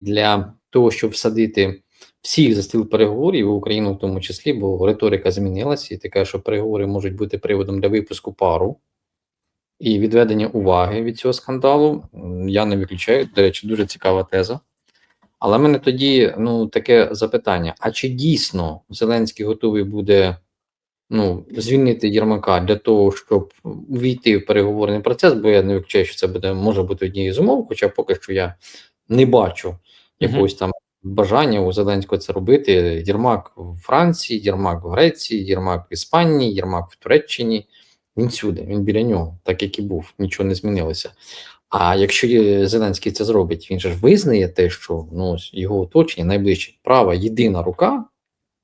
для того, щоб всадити всіх за стіл переговорів, і Україну в тому числі, бо риторика змінилася, і така, що переговори можуть бути приводом для випуску пару і відведення уваги від цього скандалу. Я не виключаю. До речі, дуже цікава теза. Але в мене тоді ну таке запитання: а чи дійсно Зеленський готовий буде ну, звільнити Єрмака для того, щоб увійти в переговорний процес? Бо я не виключаю, що це буде може бути однією з умов, хоча поки що я не бачу якогось там бажання у Зеленського це робити. Єрмак в Франції, Єрмак в Греції, Єрмак в Іспанії, Єрмак в Туреччині. Він всюди, він біля нього, так як і був, нічого не змінилося. А якщо Зеленський це зробить, він же ж визнає те, що ну, його оточення найближче права єдина рука,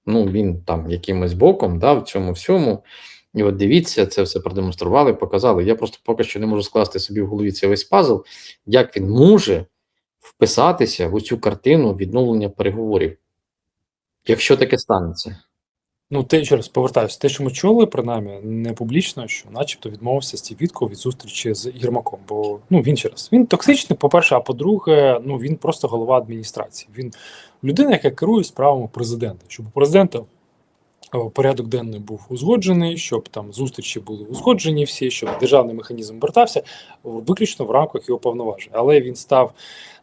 ну він там якимось боком, да, в цьому всьому. І от дивіться, це все продемонстрували, показали. Я просто поки що не можу скласти собі в голові цей весь пазл, як він може вписатися в цю картину відновлення переговорів, якщо таке станеться. Ну, те, ще раз повертаюся, те, що ми чули, принаймні, не публічно, що начебто відмовився Стів Вітко від зустрічі з Єрмаком. Бо ну він ще раз він токсичний, по-перше, а по-друге, ну він просто голова адміністрації. Він людина, яка керує справами президента. Щоб у президента порядок денний був узгоджений, щоб там зустрічі були узгоджені всі, щоб державний механізм вертався виключно в рамках його повноважень. Але він став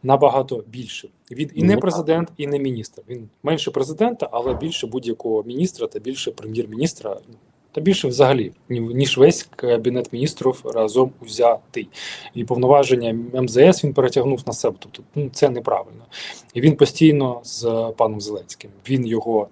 набагато більшим. Він і не Ну, президент, і не міністр. Він менше президента, але більше будь-якого міністра та більше прем'єр-міністра. Та більше взагалі, ні- ніж весь кабінет міністрів разом узятий. І повноваження МЗС він перетягнув на себе. Тобто ну, це неправильно. І він постійно з паном Зеленським. Він його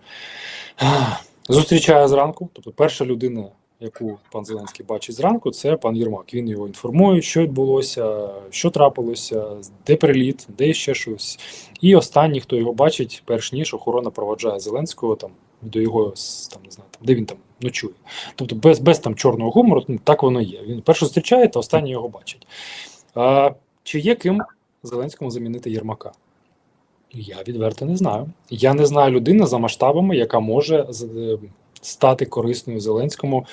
ах, зустрічає зранку. Тобто, перша людина, яку пан Зеленський бачить зранку, це пан Єрмак. Він його інформує, що відбулося, що трапилося, де приліт, де ще щось. І останній, хто його бачить, перш ніж охорона проводжає Зеленського там до його там не знаю, там, де він там ночує. Тобто без, без там чорного гумору, ну, так воно є. Він перше зустрічає, та останній його бачить. А, чи є ким Зеленському замінити Єрмака? Я відверто не знаю. Я не знаю людини за масштабами, яка може е, стати корисною Зеленському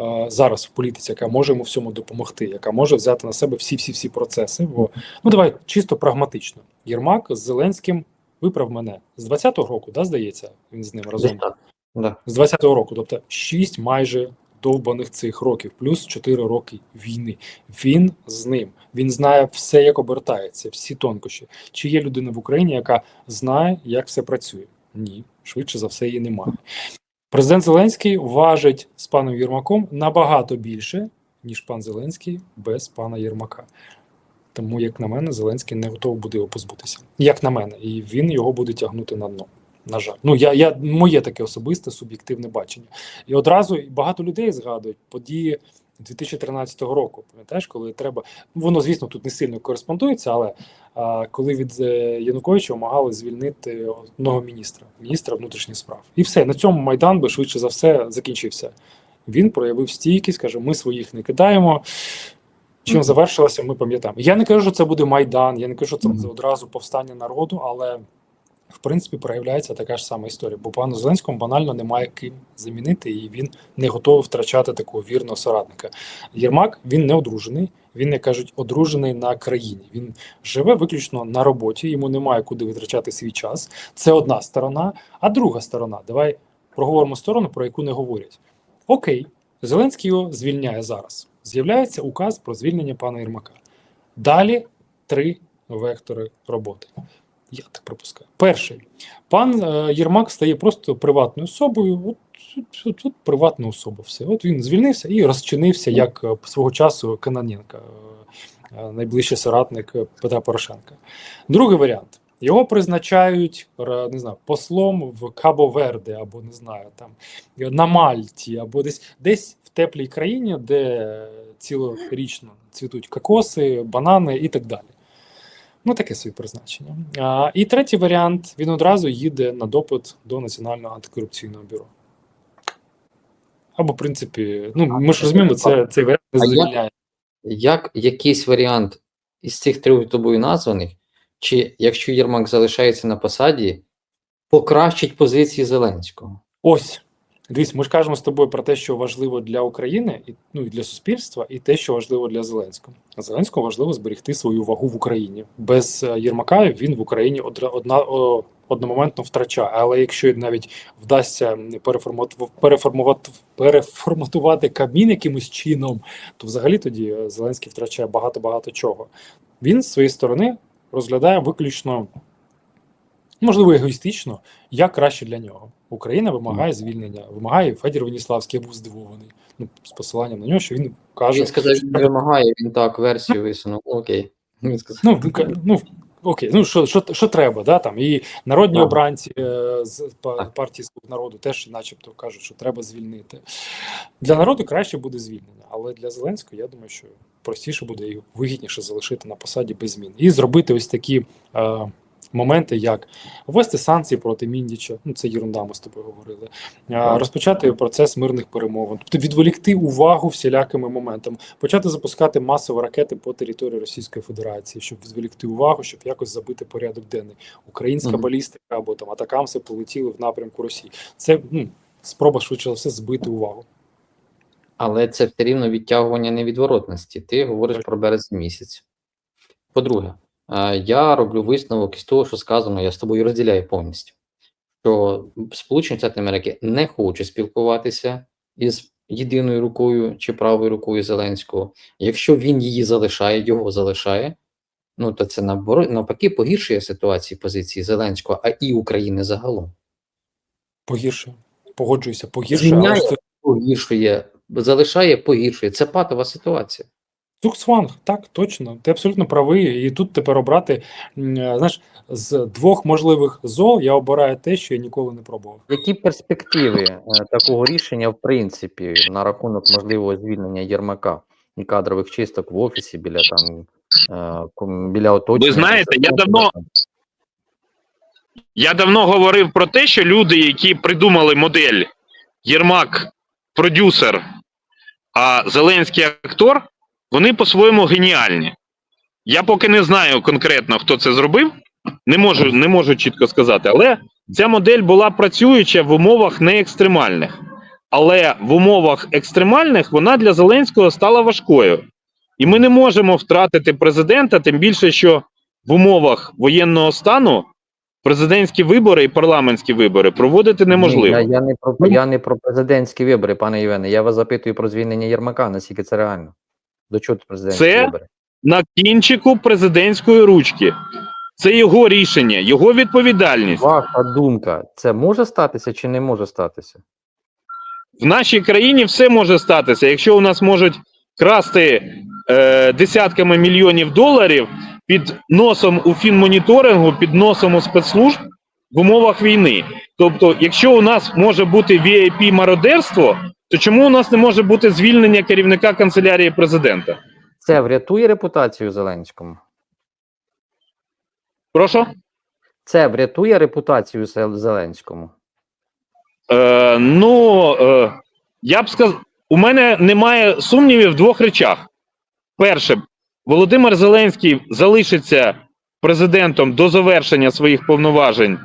е, зараз в політиці, яка може йому всьому допомогти, яка може взяти на себе всі всі всі процеси. Бо ну давай чисто прагматично. Єрмак з Зеленським виправ мене з 20-го року, да, здається, він з ним разом Да. з 20-го року, тобто 6 майже довбаних цих років, плюс 4 роки війни. Він з ним. Він знає все, як обертається, всі тонкощі. Чи є людина в Україні, яка знає, як все працює? Ні, швидше за все, її немає. Президент Зеленський важить з паном Єрмаком набагато більше, ніж пан Зеленський без пана Єрмака. Тому, як на мене, Зеленський не готовий буде його позбутися. Як на мене, і він його буде тягнути на дно. На жаль, ну я, я моє таке особисте суб'єктивне бачення. І одразу багато людей згадують події 2013 року. Пам'ятаєш, коли треба. Воно, звісно, тут не сильно кореспондується, але а, коли від е, Януковича вимагали звільнити одного міністра, міністра внутрішніх справ. І все, на цьому Майдан би швидше за все закінчився. Він проявив стійкість, каже: ми своїх не кидаємо. Чим завершилося, ми пам'ятаємо. Я не кажу, що це буде Майдан, я не кажу, що це одразу повстання народу, але в принципі проявляється така ж сама історія. Бо пану Зеленському банально немає ким замінити, і він не готовий втрачати такого вірного соратника. Єрмак він не одружений. Він, як кажуть, одружений на країні. Він живе виключно на роботі, йому немає куди витрачати свій час. Це одна сторона. А друга сторона, давай проговоримо сторону, про яку не говорять. Окей, Зеленський його звільняє зараз. З'являється указ про звільнення пана Єрмака. Далі три вектори роботи. Я так припускаю. Перший пан е, Єрмак стає просто приватною особою. От, от, от приватна особа. Все. От він звільнився і розчинився як е, свого часу Кананенка, е, найближчий соратник Петра Порошенка. Другий варіант. Його призначають не знаю, послом в Кабо-Верде, або не знаю, там на Мальті, або десь десь в теплій країні, де цілорічно цвітуть кокоси, банани і так далі. Ну, таке собі призначення. А, і третій варіант: він одразу їде на допит до Національного антикорупційного бюро. Або, в принципі, ну ми ж розуміємо, це цей варіант не А як- Як якийсь варіант із цих трьох тобою названих, чи якщо Єрмак залишається на посаді, покращить позиції Зеленського? Ось Дивись, ми ж кажемо з тобою про те, що важливо для України, і ну і для суспільства, і те, що важливо для Зеленського. Зеленському важливо зберегти свою вагу в Україні. Без е, Єрмака він в Україні одна одномоментно втрачає. Але якщо навіть вдасться переформату- переформувати переформатувати Кабмін якимось чином, то взагалі тоді е, Зеленський втрачає багато багато чого. Він з своєї сторони розглядає виключно, можливо, егоїстично, як краще для нього. Україна вимагає звільнення, вимагає Федір Веніславський, був здивований. Ну, з посиланням на нього, що він каже, Він сказав, він не вимагає, він так версію висунув. Окей. Він сказав. Ну, ну окей, ну що, що, що треба, да, там і народні Ага. обранці е, з партії «Слуг народу теж, начебто, кажуть, що треба звільнити. Для народу краще буде звільнення, але для Зеленського я думаю, що простіше буде і вигідніше залишити на посаді без змін і зробити ось такі. Е, Моменти, як ввести санкції проти Міндіча, ну це єрунда, ми з тобою говорили, а, розпочати процес мирних перемовин, тобто відволікти увагу всілякими моментами, почати запускати масово ракети по території Російської Федерації, щоб відволікти увагу, щоб якось забити порядок денний. Українська Мгм. балістика або там атакамси полетіли в напрямку Росії. Це ну, спроба швидше за все збити увагу. Але це все рівно відтягування невідворотності. Ти говориш Так. про березень місяць. По-друге, я роблю висновок із того, що сказано, я з тобою розділяю повністю. Що Сполучені Штати Америки не хочуть спілкуватися із єдиною рукою чи правою рукою Зеленського. Якщо він її залишає, його залишає, ну то це навпаки погіршує ситуацію позиції Зеленського, а і України загалом. Погірше. Погоджуюся, погірше. Але Зміняє, погіршує, залишає, погіршує. Це патова ситуація. Цуксванг, так, точно. Ти абсолютно правий. І тут тепер обрати, е, знаєш, з двох можливих зол я обираю те, що я ніколи не пробував. Які перспективи е, такого рішення, в принципі, на рахунок можливого звільнення Єрмака і кадрових чисток в офісі біля там е, біля оточення? Ви знаєте, я давно- Я давно говорив про те, що люди, які придумали модель Єрмак продюсер, а Зеленський актор, вони по-своєму геніальні. Я поки не знаю конкретно, хто це зробив, не можу, не можу чітко сказати, але ця модель була працююча в умовах не екстремальних. Але в умовах екстремальних вона для Зеленського стала важкою. І ми не можемо втратити президента, тим більше, що в умовах воєнного стану президентські вибори і парламентські вибори проводити неможливо. Ні, я, я, не про, я не про президентські вибори, пане Євгене. Я вас запитую про звільнення Єрмака, наскільки це реально. До чого тут президентські Це вибори? На кінчику президентської ручки. Це його рішення, його відповідальність. Ваша думка, це може статися чи не може статися? В нашій країні все може статися. Якщо у нас можуть красти е, десятками мільйонів доларів під носом у фінмоніторингу, під носом у спецслужб в умовах війни. Тобто, якщо у нас може бути vip мародерство, то чому у нас не може бути звільнення керівника канцелярії президента? Це врятує репутацію Зеленському? Прошу? Це врятує репутацію Зел- Зеленському? Е, ну, е, я б сказав, у мене немає сумнівів в двох речах. Перше, Володимир Зеленський залишиться президентом до завершення своїх повноважень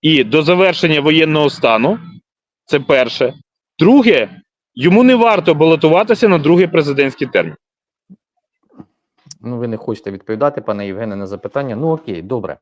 і до завершення воєнного стану. Це перше. Друге, йому не варто балотуватися на другий президентський термін. Ну, ви не хочете відповідати, пане Євгене, на запитання. Ну окей, добре.